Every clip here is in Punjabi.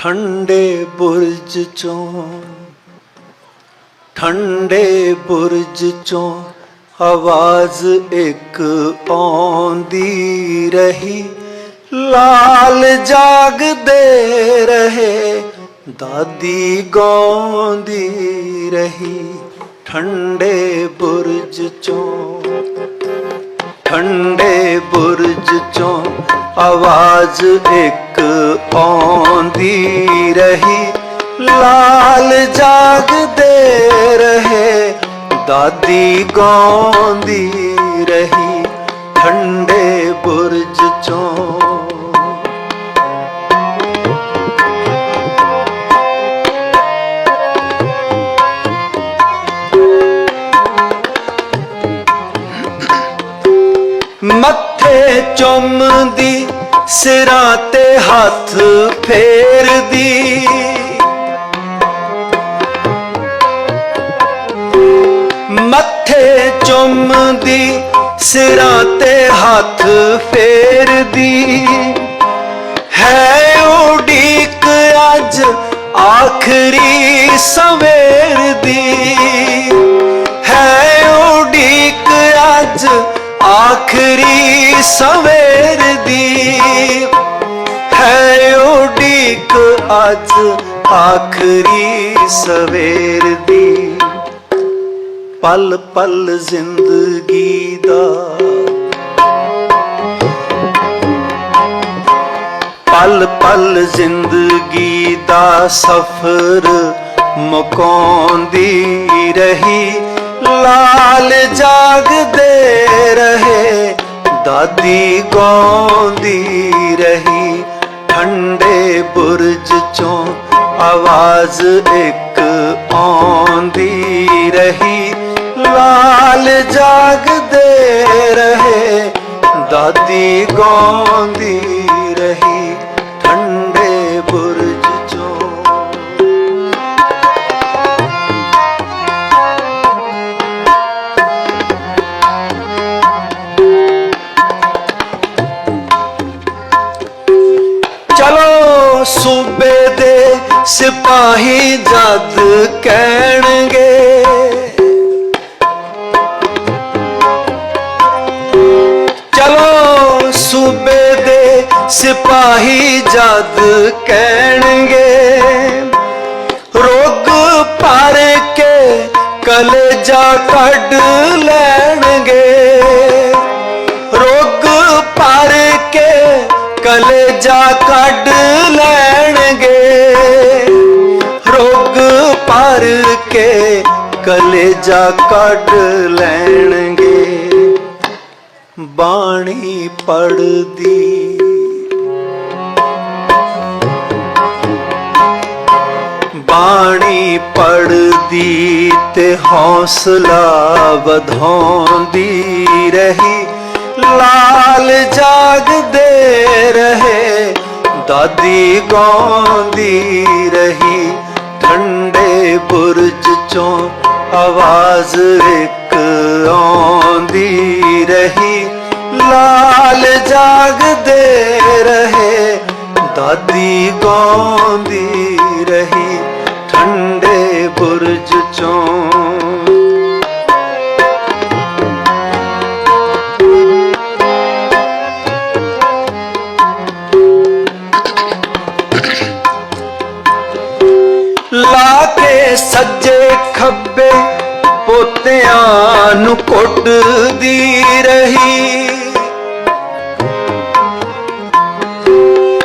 ਠੰਡੇ ਬੁਰਜ ਚੋਂ, ਠੰਡੇ ਬੁਰਜ ਚੋਂ ਆਵਾਜ਼ ਇੱਕ ਆਉਂਦੀ ਰਹੀ। ਲਾਲ ਜਾਗਦੇ ਰਹੇ, ਦਾਦੀ ਗਾਉਂਦੀ ਰਹੀ। ਠੰਡੇ ਬੁਰਜ ਚੋਂ, ਠੰਡੇ ਬੁਰਜ ਆਵਾਜ਼ ਇੱਕ ਆਉਂਦੀ ਰਹੀ ਲਾਲ ਜਾਗਦੇ ਰਹੇ ਦਾਦੀ ਗਾਉਂਦੀ ਰਹੀ ਠੰਡੇ ਬੁਰਜ ਚੋਂ। ਮੱਥੇ ਚੁੰਮਦੀ ਸਿਰਾਂ ਤੇ ਹੱਥ ਫੇਰਦੀ। ਮੱਥੇ ਚੁੰਮਦੀ ਸਿਰਾਂ ਤੇ ਹੱਥ ਫੇਰਦੀ। ਹੈ ਸਵੇਰ ਦੀ ਹੈ ਉਡੀਕ ਅੱਜ ਆਖਰੀ ਸਵੇਰ ਦੀ। ਪਲ ਪਲ ਜ਼ਿੰਦਗੀ ਦਾ ਪਲ ਪਲ ਜ਼ਿੰਦਗੀ ਦਾ ਸਫ਼ਰ ਮੁਕਾਉਂਦੀ ਰਹੀ। ਲਾਲ ਜਾਗਦੇ ਰਹੇ ਦਾਦੀ ਗਾਉਂਦੀ ਰਹੀ ਠੰਡੇ ਬੁਰਜ ਚੋਂ ਆਵਾਜ਼ ਇੱਕ ਆਉਂਦੀ ਰਹੀ ਲਾਲ ਜਾਗਦੇ ਰਹੇ ਦਾਦੀ ਗਾਉਂਦੀ ਸੂਬੇ ਦੇ ਸਿਪਾਹੀ ਜਦ ਕਹਿਣਗੇ। ਚਲੋ ਸੂਬੇ ਦੇ ਸਿਪਾਹੀ ਜਦ ਕਹਿਣਗੇ। ਰੋਗ ਪਾਰ ਕੇ ਕਲੇਜਾ ਕੱਢ ਲੈਣਗੇ। ਰੋਗ ਪਾਰ ਕੇ ਕਲੇਜਾ ਕੱਢ ਲੈਣਗੇ। ਰੋਗ ਭਰ ਕੇ ਕਲੇਜਾ ਕੱਢ ਲੈਣਗੇ। ਬਾਣੀ ਪੜਦੀ ਬਾਣੀ ਪੜਦੀ ਤੇ ਹੌਸਲਾ ਵਧਾਉਂਦੀ ਰਹੀ। ਲਾਲ ਜਾਗਦੇ ਰਹੇ। ਦਾਦੀ ਗਾਉਂਦੀ ਰਹੀ, ਠੰਡੇ ਬੁਰਜ ਚੋਂ ਆਵਾਜ਼ ਇੱਕ ਆਉਂਦੀ ਰਹੀ। ਲਾਲ ਜਾਗਦੇ ਰਹੇ, ਦਾਦੀ ਗਾਉਂਦੀ ਰਹੀ, ਠੰਡੇ ਬੁਰਜ ਚੋਂ ਨੂੰ ਰਹੀ।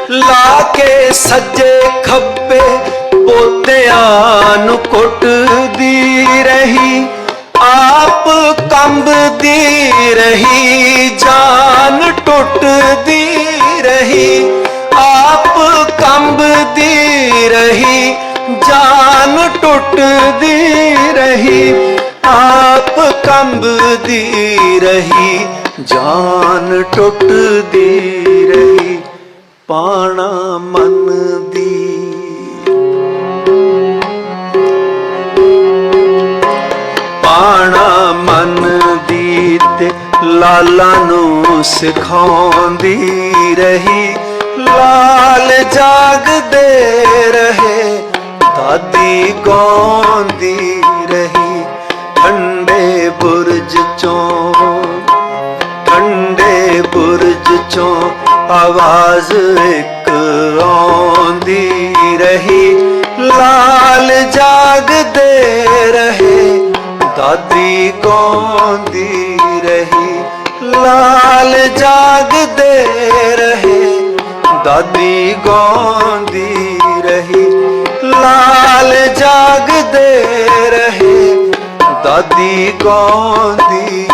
ਲਾ ਕੇ ਸੱਜੇ ਖੱਬੇ ਪੋਤਿਆਂ ਨੂੰ ਕੁੱਟਦੀ ਰਹੀ। ਆਪ ਕੰਬਦੀ ਰਹੀ, ਜਾਨ ਟੁੱਟਦੀ ਰਹੀ। ਆਪ ਕੰਬਦੀ ਰਹੀ, ਜਾਨ ਟੁੱਟਦੀ ਰਹੀ। ਆਪ ਕੰਬਦੀ ਰਹੀ, ਜਾਨ ਟੁੱਟਦੀ ਰਹੀ, ਪਾਣਾ ਮਨ ਦੀ ਪਾਣਾ ਮਨ ਦੀ ਤੇ ਲਾਲਾ ਨੂੰ ਸਿਖਾਉਂਦੀ ਰਹੀ, ਲਾਲ ਜਾਗਦੇ ਬੁਰਜ ਚੋਂ ਆਵਾਜ਼ ਇੱਕ ਆਉਂਦੀ ਰਹੀ। ਲਾਲ ਜਾਗਦੇ ਰਹੇ, ਦਾਦੀ ਗਾਉਂਦੀ ਰਹੀ। ਲਾਲ ਜਾਗਦੇ ਰਹੇ, ਦਾਦੀ ਗਾਉਂਦੀ ਰਹੀ। ਲਾਲ ਜਾਗਦੇ ਰਹੇ, ਦਾਦੀ ਗਾਉਂਦੀ